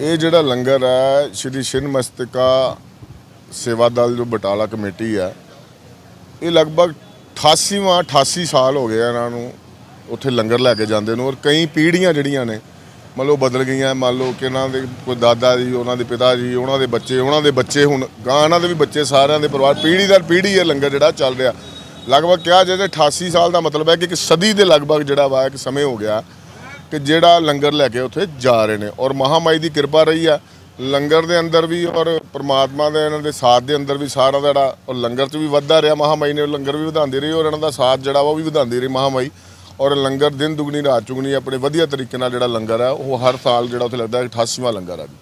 ਇਹ ਜਿਹੜਾ ਲੰਗਰ ਹੈ, ਸ਼੍ਰੀ ਸ਼ਿਨ ਮਸਤਿਕਾ ਸੇਵਾ ਦਲ ਜੋ ਬਟਾਲਾ ਕਮੇਟੀ ਹੈ, ਇਹ ਲਗਭਗ 88ਵਾਂ 88 ਸਾਲ ਹੋ ਗਏ ਇਹਨਾਂ ਨੂੰ ਉੱਥੇ ਲੰਗਰ ਲੈ ਕੇ ਜਾਂਦੇ ਨੂੰ ਔਰ ਕਈ ਪੀੜ੍ਹੀਆਂ ਜਿਹੜੀਆਂ ਨੇ, ਮੰਨ ਲਓ ਬਦਲ ਗਈਆਂ, ਮੰਨ ਲਓ ਕਿ ਇਹਨਾਂ ਦੇ ਕੋਈ ਦਾਦਾ ਜੀ, ਉਹਨਾਂ ਦੇ ਪਿਤਾ ਜੀ, ਉਹਨਾਂ ਦੇ ਬੱਚੇ, ਉਹਨਾਂ ਦੇ ਬੱਚੇ ਹੁਣ ਗਾਂ ਇਹਨਾਂ ਦੇ ਵੀ ਬੱਚੇ ਸਾਰਿਆਂ ਦੇ ਪਰਿਵਾਰ, ਪੀੜ੍ਹੀ ਦਰ ਪੀੜ੍ਹੀ ਇਹ ਲੰਗਰ ਜਿਹੜਾ ਚੱਲ ਰਿਹਾ। ਲਗਭਗ ਕਿਹਾ ਜੇ 88 ਸਾਲ ਦਾ ਮਤਲਬ ਹੈ ਕਿ ਇੱਕ ਸਦੀ ਦੇ ਲਗਭਗ ਜਿਹੜਾ ਵਾ ਇੱਕ ਸਮੇਂ ਹੋ ਗਿਆ। ਕਿ ਜਿਹੜਾ ਲੰਗਰ ਲੈ ਕੇ ਉੱਥੇ ਜਾ ਰਹੇ ਨੇ ਔਰ ਮਹਾਮਾਈ ਦੀ ਕਿਰਪਾ ਰਹੀ ਆ। ਲੰਗਰ ਦੇ ਅੰਦਰ ਵੀ ਔਰ ਪ੍ਰਮਾਤਮਾ ਦੇ ਇਹਨਾਂ ਦੇ ਸਾਥ ਦੇ ਅੰਦਰ ਵੀ ਸਾਰਾ ਦਾ ਜਿਹੜਾ ਔਰ ਲੰਗਰ 'ਚ ਵੀ ਵੱਧਦਾ ਰਿਹਾ ਮਹਾਮਾਈ ਨੇ ਲੰਗਰ ਵੀ ਵਧਾਉਂਦੀ ਰਹੀ ਔਰ ਇਹਨਾਂ ਦਾ ਸਾਥ ਜਿਹੜਾ ਉਹ ਵੀ ਵਧਾਉਂਦੀ ਰਹੀ ਮਹਾਮਾਈ। ਔਰ ਲੰਗਰ ਦਿਨ ਦੁਗਣੀ ਰਾਤ ਚੁਗਣੀ ਆਪਣੇ ਵਧੀਆ ਤਰੀਕੇ ਨਾਲ ਜਿਹੜਾ ਲੰਗਰ ਹੈ ਉਹ ਹਰ ਸਾਲ ਜਿਹੜਾ ਉੱਥੇ ਲੱਗਦਾ ਹੈ 88ਵਾਂ ਲੰਗਰ ਹੈ ਜੀ।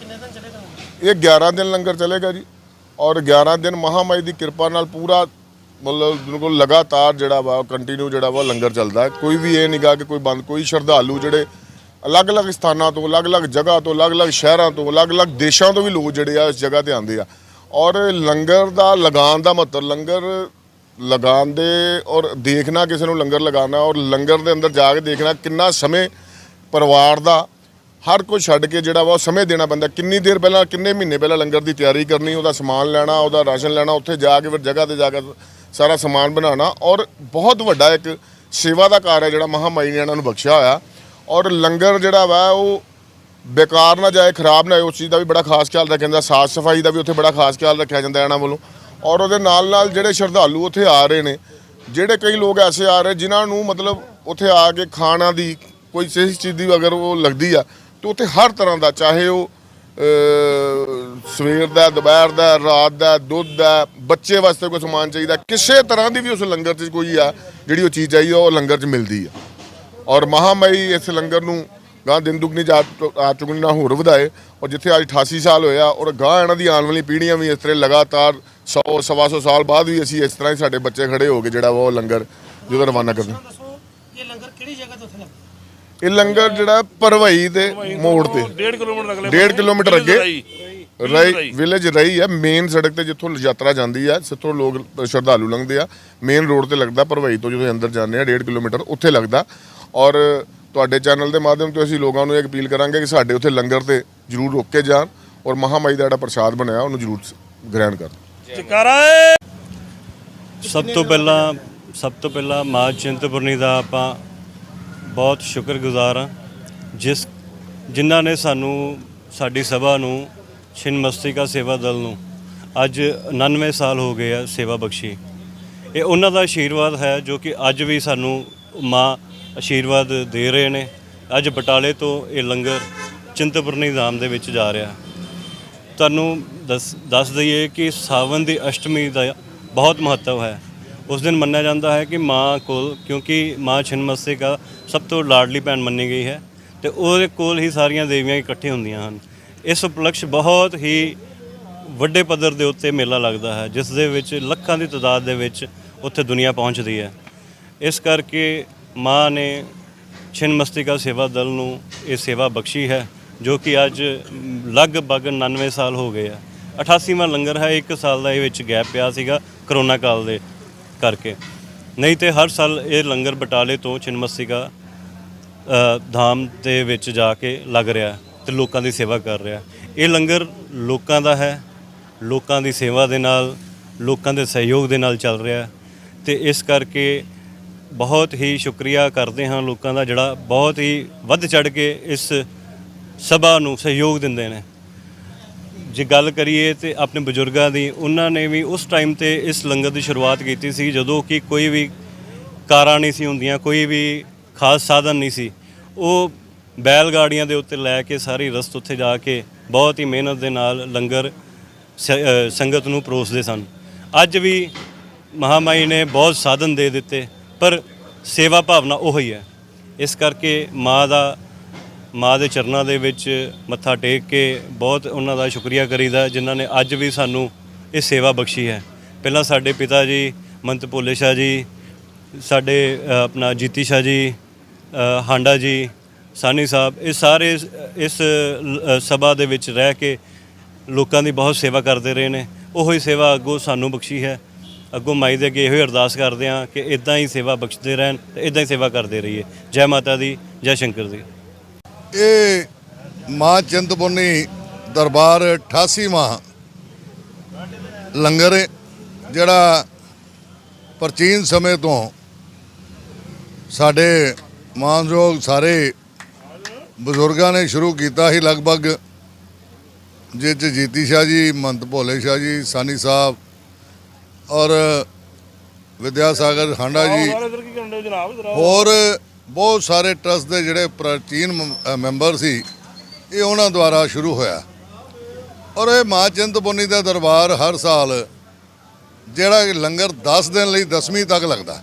ਕਿੰਨੇ ਦਿਨ ਚੱਲੇਗਾ? ਇਹ 11 ਦਿਨ ਲੰਗਰ ਚੱਲੇਗਾ ਜੀ। ਔਰ 11 ਦਿਨ ਮਹਾਮਾਈ ਦੀ ਕਿਰਪਾ ਨਾਲ ਪੂਰਾ ਮਤਲਬ ਬਿਲਕੁਲ ਲਗਾਤਾਰ ਜਿਹੜਾ ਵਾ ਕੰਟੀਨਿਊ ਜਿਹੜਾ ਵਾ ਲੰਗਰ ਚੱਲਦਾ ਕੋਈ ਵੀ ਇਹ ਨਿਗਾ ਕਿ ਕੋਈ ਬੰਦ, ਕੋਈ ਸ਼ਰਧਾਲੂ ਜਿਹੜੇ ਅਲੱਗ-ਅਲੱਗ ਸਥਾਨਾਂ ਤੋਂ, ਅਲੱਗ-ਅਲੱਗ ਜਗ੍ਹਾ ਤੋਂ, ਅਲੱਗ-ਅਲੱਗ ਸ਼ਹਿਰਾਂ ਤੋਂ, ਅਲੱਗ-ਅਲੱਗ ਦੇਸ਼ਾਂ ਤੋਂ ਵੀ ਲੋਕ ਜਿਹੜੇ ਆ ਇਸ ਜਗ੍ਹਾ ਤੇ ਆਉਂਦੇ ਆ। ਔਰ ਲੰਗਰ ਦਾ ਲਗਾਉਣ ਦਾ ਮਹੱਤਵ, ਲੰਗਰ ਲਗਾਉਣ ਦੇ ਔਰ ਦੇਖਣਾ ਕਿਸੇ ਨੂੰ ਲੰਗਰ ਲਗਾਉਣਾ, ਔਰ ਲੰਗਰ ਦੇ ਅੰਦਰ ਜਾ ਕੇ ਦੇਖਣਾ ਕਿੰਨਾ ਸਮੇਂ ਪਰਿਵਾਰ ਦਾ ਹਰ ਕੁਝ ਛੱਡ ਕੇ ਜਿਹੜਾ ਵਾ ਉਹ ਸਮੇਂ ਦੇਣਾ ਪੈਂਦਾ। ਕਿੰਨੀ ਦੇਰ ਪਹਿਲਾਂ, ਕਿੰਨੇ ਮਹੀਨੇ ਪਹਿਲਾਂ ਲੰਗਰ ਦੀ ਤਿਆਰੀ ਕਰਨੀ, ਉਹਦਾ ਸਮਾਨ ਲੈਣਾ, ਉਹਦਾ ਰਾਸ਼ਨ ਲੈਣਾ, ਉੱਥੇ ਜਾ ਕੇ ਫਿਰ ਜਗ੍ਹਾ ਤੇ ਜਾ ਕੇ ਸਾਰਾ ਸਮਾਨ ਬਣਾਉਣਾ। ਔਰ ਬਹੁਤ ਵੱਡਾ ਇੱਕ ਸੇਵਾ ਦਾ ਕਾਰ ਹੈ ਜਿਹੜਾ ਮਹਾਮਾਈ ਨੇ ਇਹਨਾਂ ਨੂੰ ਬਖਸ਼ਿਆ ਹੋਇਆ। ਔਰ ਲੰਗਰ ਜਿਹੜਾ ਵਾ, ਉਹ ਬੇਕਾਰ ਨਾ ਜਾਏ, ਖਰਾਬ ਨਾ ਹੋਏ, ਉਸ ਚੀਜ਼ ਦਾ ਵੀ ਬੜਾ ਖਾਸ ਖਿਆਲ ਰੱਖਿਆ ਜਾਂਦਾ। ਸਾਫ਼ ਸਫ਼ਾਈ ਦਾ ਵੀ ਉੱਥੇ ਬੜਾ ਖਾਸ ਖਿਆਲ ਰੱਖਿਆ ਜਾਂਦਾ ਇਹਨਾਂ ਵੱਲੋਂ। ਔਰ ਉਹਦੇ ਨਾਲ ਨਾਲ ਜਿਹੜੇ ਸ਼ਰਧਾਲੂ ਉੱਥੇ ਆ ਰਹੇ ਨੇ, ਜਿਹੜੇ ਕਈ ਲੋਕ ਐਸੇ ਆ ਰਹੇ ਜਿਨ੍ਹਾਂ ਨੂੰ ਮਤਲਬ ਉੱਥੇ ਆ ਕੇ ਖਾਣਾ ਦੀ ਕੋਈ ਕਿਸੇ ਚੀਜ਼ ਦੀ ਅਗਰ ਉਹ ਲੱਗਦੀ ਆ ਤੇ ਉੱਥੇ ਹਰ ਤਰ੍ਹਾਂ ਦਾ ਚਾਹੇ ਉਹ ਸਵੇਰ ਦਾ ਦੁਪਹਿਰ ਦਾ ਰਾਤ ਦਾ ਦੁੱਧ ਦਾ ਬੱਚੇ ਵਾਸਤੇ ਕੋਈ ਸਮਾਨ ਚਾਹੀਦਾ ਕਿਸੇ ਤਰ੍ਹਾਂ ਦੀ ਵੀ ਉਸ ਲੰਗਰ 'ਚ ਕੋਈ ਆ ਜਿਹੜੀ ਉਹ ਚੀਜ਼ ਚਾਹੀਦੀ ਆ, ਉਹ ਲੰਗਰ 'ਚ ਮਿਲਦੀ ਆ। ਔਰ ਮਹਾਮਾਈ ਇਸ ਲੰਗਰ ਨੂੰ ਗਾਂ ਦਿਨ ਦੁਗਣੀ ਜਾ ਆ ਚੁਗਣੀ ਨਾਲ ਹੋਰ ਵਧਾਏ ਔਰ ਜਿੱਥੇ ਅੱਜ 88 ਸਾਲ ਹੋਇਆ ਔਰ ਗਾਂ ਇਹਨਾਂ ਦੀ ਆਉਣ ਵਾਲੀ ਪੀੜ੍ਹੀਆਂ ਵੀ ਇਸ ਤਰ੍ਹਾਂ ਲਗਾਤਾਰ 100 ਸਵਾ ਸੌ ਸਾਲ ਬਾਅਦ ਵੀ ਅਸੀਂ ਇਸ ਤਰ੍ਹਾਂ ਹੀ ਸਾਡੇ ਬੱਚੇ ਖੜੇ ਹੋ ਗਏ ਜਿਹੜਾ ਵਾ ਉਹ ਲੰਗਰ ਜਦੋਂ ਰਵਾਨਾ ਕਰਦੇ ਇਹ ਲੰਗਰ ਕਿਹੜੀ ਜਗ੍ਹਾ ਤੋਂ ਉੱਥੇ ਲੱਗਦਾ? ਇਹ ਲੰਗਰ ਜਿਹੜਾ ਪਰਵਈ ਦੇ ਮੋੜ ਤੇ। 1.5 ਕਿਲੋਮੀਟਰ ਅਗਲੇ 1.5 ਕਿਲੋਮੀਟਰ ਅੱਗੇ। ਰਾਈ ਵਿਲੇਜ ਰਹੀ ਹੈ ਮੇਨ ਸੜਕ ਤੇ ਜਿੱਥੋਂ ਯਾਤਰਾ ਜਾਂਦੀ ਹੈ ਜਿੱਥੋਂ ਲੋਕ ਸ਼ਰਧਾਲੂ ਲੰਘਦੇ ਆ। ਮੇਨ ਰੋਡ ਤੇ ਲੱਗਦਾ ਭਰਵਾਈ ਤੋਂ ਜਦੋਂ ਅੰਦਰ ਜਾਂਦੇ ਆ 1.5 ਕਿਲੋਮੀਟਰ ਉੱਥੇ ਲੱਗਦਾ। ਔਰ ਤੁਹਾਡੇ ਚੈਨਲ ਦੇ ਮਾਧਿਅਮ ਤੋਂ ਅਸੀਂ ਲੋਕਾਂ ਨੂੰ ਇਹ ਅਪੀਲ ਕਰਾਂਗੇ ਕਿ ਸਾਡੇ ਉੱਥੇ ਲੰਗਰ ਤੇ ਜਰੂਰ ਰੁਕ ਕੇ ਜਾਣ ਔਰ ਮਹਾਮਾਈ ਦਾ ਜਿਹੜਾ ਪ੍ਰਸ਼ਾਦ ਬਣਿਆ ਉਹਨੂੰ ਜਰੂਰ ਗ੍ਰਹਿਣ ਕਰਨ। ਜਕਾਰਾ ਏ! ਸਭ ਤੋਂ ਪਹਿਲਾਂ ਸਭ ਤੋਂ ਪਹਿਲਾਂ ਮਾਂ ਚਿੰਤਪੁਰਨੀ ਦਾ ਆਪਾਂ ਬਹੁਤ ਸ਼ੁਕਰਗੁਜ਼ਾਰ ਹਾਂ। ਜਿਸ ਜਿਨ੍ਹਾਂ ਨੇ ਸਾਨੂੰ ਸਾਡੀ ਸਭਾ ਨੂੰ ਛਿਨਮਸਤਿਕਾ ਸੇਵਾ ਦਲ ਨੂੰ ਅੱਜ 99 ਸਾਲ ਹੋ ਗਏ ਆ ਸੇਵਾ ਬਖਸ਼ੀ। ਇਹ ਉਹਨਾਂ ਦਾ ਆਸ਼ੀਰਵਾਦ ਹੈ ਜੋ ਕਿ ਅੱਜ ਵੀ ਸਾਨੂੰ ਮਾਂ ਆਸ਼ੀਰਵਾਦ ਦੇ ਰਹੇ ਨੇ। ਅੱਜ ਬਟਾਲੇ ਤੋਂ ਇਹ ਲੰਗਰ ਚਿੰਤਪੁਰਨੀ ਧਾਮ ਦੇ ਵਿੱਚ ਜਾ ਰਿਹਾ। ਤੁਹਾਨੂੰ ਦੱਸ ਦੱਸ ਦਈਏ ਕਿ ਸਾਵਨ ਦੀ ਅਸ਼ਟਮੀ ਦਾ ਬਹੁਤ ਮਹੱਤਵ ਹੈ। ਉਸ ਦਿਨ ਮੰਨਿਆ ਜਾਂਦਾ ਹੈ ਕਿ ਮਾਂ ਕੋਲ, ਕਿਉਂਕਿ ਮਾਂ ਛਿਨਮਸਤਿਕਾ ਸਭ ਤੋਂ ਲਾਡਲੀ ਭੈਣ ਮੰਨੀ ਗਈ ਹੈ, ਤੇ ਉਹਦੇ ਕੋਲ ਹੀ ਸਾਰੀਆਂ ਦੇਵੀਆਂ ਇਕੱਠੇ ਹੁੰਦੀਆਂ ਹਨ। ਇਸ ਉਪਲਕਸ਼ ਬਹੁਤ ਹੀ ਵੱਡੇ ਪੱਧਰ ਦੇ ਉੱਤੇ ਮੇਲਾ ਲੱਗਦਾ ਹੈ, ਜਿਸ ਦੇ ਵਿੱਚ ਲੱਖਾਂ ਦੀ ਤਾਦਾਦ ਦੇ ਵਿੱਚ ਉੱਥੇ ਦੁਨੀਆ ਪਹੁੰਚਦੀ ਹੈ। ਇਸ ਕਰਕੇ ਮਾਂ ਨੇ ਛਿਨਮਸਤਿਕਾ ਸੇਵਾ ਦਲ ਨੂੰ ਇਹ ਸੇਵਾ ਬਖਸ਼ੀ ਹੈ, ਜੋ ਕਿ ਅੱਜ ਲਗਭਗ 99 ਸਾਲ ਹੋ ਗਏ ਆ। 88ਵਾਂ ਲੰਗਰ ਹੈ, ਇੱਕ ਸਾਲ ਦਾ ਇਹ ਵਿੱਚ ਗੈਪ ਪਿਆ ਸੀਗਾ ਕਰੋਨਾ ਕਾਲ ਦੇ। ਕਰਕੇ। ਨਹੀਂ ਤੇ ਹਰ ਸਾਲ ਇਹ ਲੰਗਰ ਬਟਾਲੇ ਤੋਂ ਛਿਨਮਸਤਿਕਾ ਧਾਮ ਦੇ ਵਿੱਚ ਜਾ ਕੇ ਲੱਗ ਰਿਹਾ ਤੇ ਲੋਕਾਂ ਦੀ ਸੇਵਾ ਕਰ ਰਿਹਾ ਇਹ ਲੰਗਰ ਲੋਕਾਂ ਦਾ ਹੈ, ਲੋਕਾਂ ਦੀ ਸੇਵਾ ਦੇ ਨਾਲ, ਲੋਕਾਂ ਦੇ ਸਹਿਯੋਗ ਦੇ ਨਾਲ ਚੱਲ ਰਿਹਾ ਤੇ ਇਸ ਕਰਕੇ ਬਹੁਤ ਹੀ ਸ਼ੁਕਰੀਆ ਕਰਦੇ ਹਾਂ ਲੋਕਾਂ ਦਾ ਜਿਹੜਾ ਬਹੁਤ ਹੀ ਵੱਧ ਚੜ ਕੇ ਇਸ ਸਭਾ ਨੂੰ ਸਹਿਯੋਗ ਦਿੰਦੇ ਨੇ। ਜੇ ਗੱਲ ਕਰੀਏ ਤੇ ਆਪਣੇ ਬਜ਼ੁਰਗਾਂ ਦੀ, ਉਹਨਾਂ ਨੇ ਵੀ ਉਸ ਟਾਈਮ ਤੇ ਇਸ ਲੰਗਰ ਦੀ ਸ਼ੁਰੂਆਤ ਕੀਤੀ ਸੀ, ਜਦੋਂ ਕਿ ਕੋਈ ਵੀ ਕਾਰਾਂ ਨਹੀਂ ਸੀ ਹੁੰਦੀਆਂ, ਕੋਈ ਵੀ ਖਾਸ ਸਾਧਨ ਨਹੀਂ ਸੀ। ਉਹ ਬੈਲ ਗਾੜੀਆਂ ਦੇ ਉੱਤੇ ਲੈ ਕੇ ਸਾਰੀ ਰਸਤ ਉੱਥੇ ਜਾ ਕੇ ਬਹੁਤ ਹੀ ਮਿਹਨਤ ਦੇ ਨਾਲ ਲੰਗਰ ਸ- ਸੰਗਤ ਨੂੰ ਪਰੋਸਦੇ ਸਨ। ਅੱਜ ਵੀ ਮਹਾਮਾਈ ਨੇ ਬਹੁਤ ਸਾਧਨ ਦੇ ਦਿੱਤੇ, ਪਰ ਸੇਵਾ ਭਾਵਨਾ ਉਹੀ ਹੈ। ਇਸ ਕਰਕੇ ਮਾਂ ਦਾ ਮਾਂ ਦੇ ਚਰਨਾਂ ਦੇ ਵਿੱਚ ਮੱਥਾ ਟੇਕ ਕੇ ਬਹੁਤ ਉਹਨਾਂ ਦਾ ਸ਼ੁਕਰੀਆ ਕਰੀਦਾ, ਜਿਨ੍ਹਾਂ ਨੇ ਅੱਜ ਵੀ ਸਾਨੂੰ ਇਹ ਸੇਵਾ ਬਖਸ਼ੀ ਹੈ। ਪਹਿਲਾਂ ਸਾਡੇ ਪਿਤਾ ਜੀ, ਮੰਤ ਭੋਲੇ ਸ਼ਾਹ ਜੀ, ਸਾਡੇ ਆਪਣਾ ਜੀਤੀ ਸ਼ਾਹ ਜੀ ਹਾਂਡਾ ਜੀ, ਸਾਨੀ ਸਾਹਿਬ, ਇਹ ਸਾਰੇ ਇਸ- ਸਭਾ ਦੇ ਵਿੱਚ ਰਹਿ ਕੇ ਲੋਕਾਂ ਦੀ ਬਹੁਤ ਸੇਵਾ ਕਰਦੇ ਰਹੇ ਨੇ। ਉਹੋ ਹੀ ਸੇਵਾ ਅੱਗੋਂ ਸਾਨੂੰ ਬਖਸ਼ੀ ਹੈ। ਅੱਗੋਂ ਮਾਈ ਦੇ ਅੱਗੇ ਇਹੋ ਹੀ ਅਰਦਾਸ ਕਰਦੇ ਹਾਂ ਕਿ ਇਦਾਂ ਹੀ ਸੇਵਾ ਬਖਸ਼ਦੇ ਰਹਿਣ ਤੇ ਇਦਾਂ ਹੀ ਸੇਵਾ ਕਰਦੇ ਰਹੀਏ। ਜੈ ਮਾਤਾ ਦੀ, ਜੈ ਸ਼ੰਕਰ ਦੀ। ਇਹ ਮਾਂ ਚਿੰਤਪੁਰਨੀ ਦਰਬਾਰ 88ਵਾਂ ਲੰਗਰ ਜਿਹੜਾ ਪ੍ਰਾਚੀਨ ਸਮੇਂ ਤੋਂ ਸਾਡੇ ਮਾਨਯੋਗ ਸਾਰੇ ਬਜ਼ੁਰਗਾਂ ਨੇ ਸ਼ੁਰੂ ਕੀਤਾ ਸੀ ਲਗਭਗ ਜਿਹ 'ਚ ਜੀਤੀ ਸ਼ਾਹ ਜੀ ਮੰਤ ਭੋਲੇ ਸ਼ਾਹ ਜੀ ਸਾਨੀ ਸਾਹਿਬ ਔਰ ਵਿਦਿਆ ਸਾਗਰ ਹਾਂਡਾ ਜੀ। ਹੋਰ ਬਹੁਤ ਸਾਰੇ ਟਰਸਟ ਦੇ ਜਿਹੜੇ ਪ੍ਰਾਚੀਨ ਮੈਂਬਰ ਸੀ, ਇਹ ਉਹਨਾਂ ਦੁਆਰਾ ਸ਼ੁਰੂ ਹੋਇਆ। ਔਰ ਇਹ ਮਾਂ ਚਿੰਤਪੁਰਨੀ ਦਾ ਦਰਬਾਰ ਹਰ ਸਾਲ ਜਿਹੜਾ ਲੰਗਰ 10 ਦਿਨ ਲਈ 10ਵੀਂ ਤੱਕ ਲੱਗਦਾ।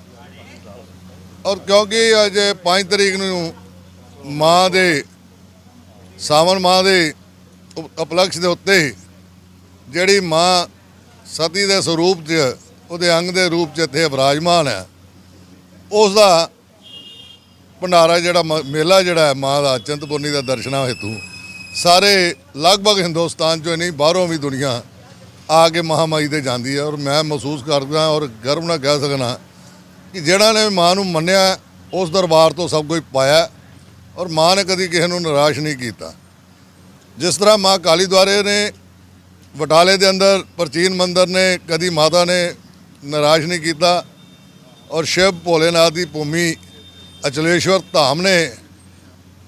ਔਰ ਕਿਉਂਕਿ ਅੱਜ 5 ਤਰੀਕ ਨੂੰ ਮਾਂ ਦੇ, ਸਾਵਣ ਮਾਂ ਦੇ ਉਪ- ਉਪਲਕਸ਼ ਦੇ ਉੱਤੇ ਜਿਹੜੀ ਮਾਂ ਸਤੀ ਦੇ ਸਰੂਪ 'ਚ, ਉਹਦੇ ਅੰਗ ਦੇ ਰੂਪ 'ਚ ਇੱਥੇ ਵਿਰਾਜਮਾਨ ਹੈ, ਉਸ ਦਾ ਭੰਡਾਰਾ ਜਿਹੜਾ ਮ- ਮੇਲਾ ਜਿਹੜਾ ਹੈ, ਮਾਂ ਦਾ, ਚੰਤਪੁਰਨੀ ਦਾ ਦਰਸ਼ਨਾਂ ਹੈਤੂ, ਸਾਰੇ ਲਗਭਗ ਹਿੰਦੁਸਤਾਨ ਚੋਂ ਹੀ ਨਹੀਂ, ਬਾਹਰੋਂ ਵੀ ਦੁਨੀਆ ਆ ਕੇ ਮਹਾਮਾਈ ਤੇ ਜਾਂਦੀ ਹੈ ਔਰ ਮੈਂ ਮਹਿਸੂਸ ਕਰਦਾ ਔਰ ਗਰਵ ਨਾਲ ਕਹਿ ਸਕਦਾ ਕਿ ਜਿਹੜਾ ਨੇ ਮਾਂ ਨੂੰ ਮੰਨਿਆ, ਉਸ ਦਰਬਾਰ ਤੋਂ ਸਭ ਕੁਝ ਪਾਇਆ ਔਰ ਮਾਂ ਨੇ ਕਦੀ ਕਿਸੇ ਨੂੰ ਨਿਰਾਸ਼ ਨਹੀਂ ਕੀਤਾ। ਜਿਸ ਤਰ੍ਹਾਂ ਮਾਂ ਕਾਲੀ ਦੁਆਰੇ ਨੇ ਬਟਾਲੇ ਦੇ ਅੰਦਰ ਪ੍ਰਾਚੀਨ ਮੰਦਰ ਨੇ ਕਦੀ ਮਾਤਾ ਨੇ ਨਿਰਾਸ਼ ਨਹੀਂ ਕੀਤਾ ਔਰ ਸ਼ਿਵ ਭੋਲੇਨਾਥ ਦੀ ਭੂਮੀ ਅਚਲੇਸ਼ਵਰ ਧਾਮ ਨੇ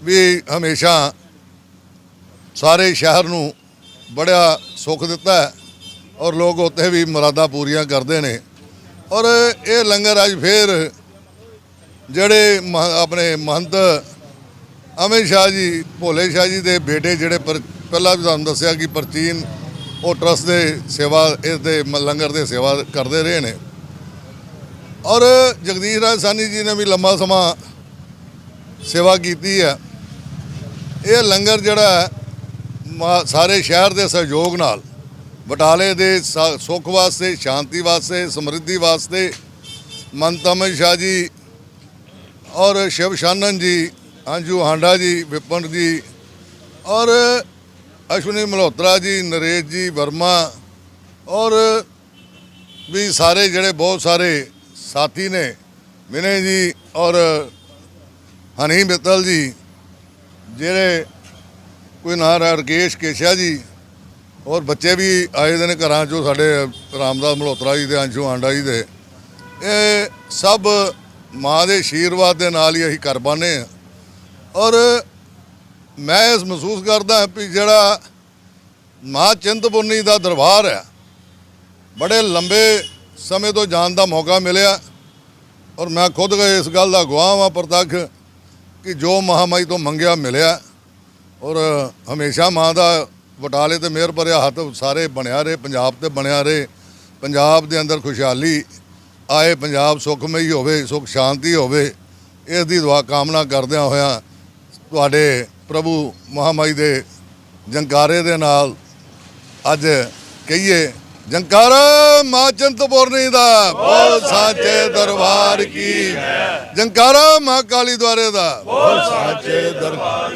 ਵੀ ਹਮੇਸ਼ਾ ਸਾਰੇ ਸ਼ਹਿਰ ਨੂੰ ਬੜਾ ਸੁੱਖ ਦਿੱਤਾ ਹੈ ਔਰ ਲੋਕ ਉੱਥੇ ਵੀ ਮੁਰਾਦਾਂ ਪੂਰੀਆਂ ਕਰਦੇ ਨੇ। ਔਰ ਇਹ ਲੰਗਰ ਅੱਜ ਫੇਰ ਜਿਹੜੇ ਮਹ- ਆਪਣੇ ਮਹੰਤ ਅਮਿਤ ਸ਼ਾਹ ਜੀ, ਭੋਲੇ ਸ਼ਾਹ ਜੀ ਦੇ ਬੇਟੇ ਜਿਹੜੇ ਪਰ- ਪਹਿਲਾਂ ਵੀ ਤੁਹਾਨੂੰ ਦੱਸਿਆ ਕਿ ਪ੍ਰਾਚੀਨ ਉਹ ਟਰਸਟ ਦੇ ਸੇਵਾ, ਇਸ ਦੇ ਮ- ਲੰਗਰ ਦੇ ਸੇਵਾ ਕਰਦੇ ਰਹੇ ਨੇ। ਔਰ ਜਗਦੀਸ਼ ਰਾਜ ਸਾਨੀ ਜੀ ਨੇ ਵੀ ਲੰਮਾ ਸਮਾਂ ਸੇਵਾ ਕੀਤੀ ਹੈ। ਇਹ ਲੰਗਰ ਜਿਹੜਾ ਹੈ, ਸਾਰੇ ਸ਼ਹਿਰ ਦੇ ਸਹਿਯੋਗ ਨਾਲ ਬਟਾਲੇ ਦੇ ਸ- ਸੁੱਖ ਵਾਸਤੇ ਸ਼ਾਂਤੀ ਵਾਸਤੇ ਸਮਰਿੱਧੀ ਵਾਸਤੇ ਮੰਤ ਅਮਿਤ ਸ਼ਾਹ ਜੀ ਔਰ ਸ਼ਿਵ ਸ਼ਾਨਨ ਜੀ ਅੰਜੂ ਹਾਂਡਾ ਜੀ ਵਿਪਨ ਜੀ ਔਰ ਅਸ਼ਵਨੀ ਮਲਹੋਤਰਾ ਜੀ ਨਰੇਸ਼ ਜੀ ਵਰਮਾ ਔਰ ਵੀ ਸਾਰੇ ਜਿਹੜੇ ਬਹੁਤ ਸਾਰੇ ਸਾਥੀ ਨੇ ਵਿਨੇ ਜੀ ਔਰ ਹਨੀ ਮਿੱਤਲ ਜੀ, ਜਿਹੜੇ ਕੋਈ ਨਾਂ ਰਕੇਸ਼ ਕੇਸ਼ਾ ਜੀ ਔਰ ਬੱਚੇ ਵੀ ਆਏ ਦੇ ਨੇ ਘਰਾਂ ਚੋਂ ਸਾਡੇ ਰਾਮਦਾਸ ਮਲਹੋਤਰਾ ਜੀ ਦੇ, ਅੰਸ਼ੂ ਆਂਡਾ ਜੀ ਦੇ। ਇਹ ਸਭ ਮਾਂ ਦੇ ਆਸ਼ੀਰਵਾਦ ਦੇ ਨਾਲ ਹੀ ਅਸੀਂ ਕਰ ਪਾਉਂਦੇ ਹਾਂ ਔਰ ਮੈਂ ਇਸ ਮਹਿਸੂਸ ਕਰਦਾ ਹਾਂ ਵੀ ਜਿਹੜਾ ਮਾਂ ਚਿੰਤਪੁਰਨੀ ਦਾ ਦਰਬਾਰ ਹੈ, ਬੜੇ ਲੰਬੇ ਸਮੇਂ ਤੋਂ ਜਾਣ ਦਾ ਮੌਕਾ ਮਿਲਿਆ ਔਰ ਮੈਂ ਖੁਦ ਇਸ ਗੱਲ ਦਾ ਗਵਾਹ ਹਾਂ ਪ੍ਰਤੱਖ ਕਿ ਜੋ ਮਹਾਮਾਈ ਤੋਂ ਮੰਗਿਆ ਮਿਲਿਆ ਔਰ ਹਮੇਸ਼ਾ ਮਾਂ ਦਾ ਬਟਾਲੇ ਤੇ ਮਿਹਰ ਭਰਿਆ ਹੱਥ ਸਾਰੇ ਬਣਿਆ ਰਹੇ, ਪੰਜਾਬ ਤੇ ਬਣਿਆ ਰਹੇ, ਪੰਜਾਬ ਦੇ ਅੰਦਰ ਖੁਸ਼ਹਾਲੀ ਆਏ, ਪੰਜਾਬ ਸੁਖਮਈ ਹੋਵੇ, ਸੁਖ ਸ਼ਾਂਤੀ ਹੋਵੇ, ਇਸ ਦੀ ਦੁਆ ਕਾਮਨਾ ਕਰਦਿਆਂ ਹੋਇਆਂ ਤੁਹਾਡੇ ਪ੍ਰਭੂ ਮਹਾਮਾਈ ਦੇ ਜੰਕਾਰੇ ਦੇ ਨਾਲ ਅੱਜ ਕਹੀਏ ਜੰਕਾਰਾ ਮਾਂ ਚਿੰਤਪੁਰਨੀ ਦਾ। ਬੋਲ ਸਾਚੇ ਦਰਬਾਰ ਕੀ ਜੰਕਾਰਾ ਮਾਂ ਕਾਲੀ ਦੁਆਰੇ ਦਾ। ਬੋਲ ਸਾਚੇ ਦਰਬਾਰ